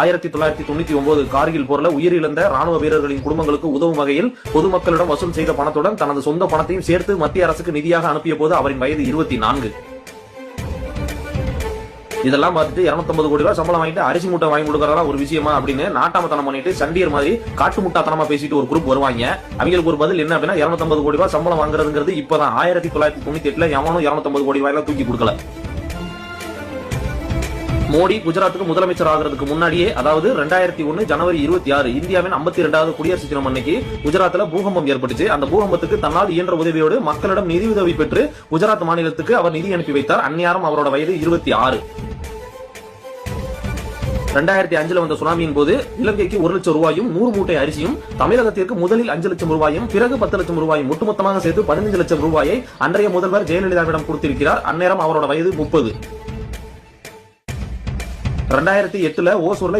ஆயிரத்தி தொள்ளாயிரத்தி தொண்ணூத்தி ஒன்பது கார்கில் போர்ல உயிரிழந்த ராணுவ வீரர்களின் குடும்பங்களுக்கு உதவும் வகையில் பொதுமக்களிடம் வசூல் செய்த பணத்துடன் தனது சொந்த பணத்தையும் சேர்த்து மத்திய அரசுக்கு நிதியாக அனுப்பிய போது அவரின் வயது இருபத்தி நான்கு. இதெல்லாம் பார்த்துட்டு 250 கோடி ரூபாய் சம்பளம் வாங்கிட்டு அரிசி மூட்டை வாங்கி கொடுக்கறதா ஒரு விஷயமா அப்படின்னு நாட்டாமத்தனம் பண்ணிட்டு சண்டியர் மாதிரி காட்டு முட்டாத்தனமா பேசிட்டு ஒரு குரூப் வருவாங்க. அவங்களுக்கு ஒரு பதில் என்ன அப்படின்னா 250 கோடி ரூபாய் சம்பளம் வாங்குறதுங்கிறது இப்பதான். ஆயிரத்தி தொள்ளாயிரத்தி தொண்ணூத்தி எட்டுல எவனும் 250 கோடி ரூபாய் தூக்கி கொடுக்கல. மோடி குஜராத்துக்கு முதலமைச்சர் ஆகிறதுக்கு முன்னாடியே அதாவது ரெண்டாயிரத்தி ஒன்னு ஜனவரி இருபத்தி ஆறு இந்தியாவின் ஐம்பத்தி ரெண்டாவது குடியரசு தினம் அன்னைக்கு குஜராத்ல பூகம்பம் ஏற்பட்டுச்சு. அந்த பூகம்பத்துக்கு தன்னால் இயன்ற உதவியோடு மக்களிடம் நிதி உதவி பெற்று குஜராத் மாநிலத்துக்கு அவர் நிதி அனுப்பி வைத்தார். அந்நியாரம் அவரோட வயது இருபத்தி ஆறு. ரெண்டாயிரத்தி அஞ்சுல வந்த சுனாமியின் போது இலங்கைக்கு ஒரு லட்சம் ரூபாயும் நூறு மூட்டை அரிசியும் தமிழகத்திற்கு முதலில் அஞ்சு லட்சம் ரூபாயும் பிறகு பத்து லட்சம் ரூபாயும் ஒட்டுமொத்தமாக சேர்த்து பதினஞ்சு லட்சம் ரூபாயை அன்றைய முதல்வர் ஜெயலலிதாவிடம் கொடுத்திருக்கிறார். அந்நேரம் அவரோட வயது முப்பது. ரெண்டாயிரத்தி எட்டுல ஓசூர்ல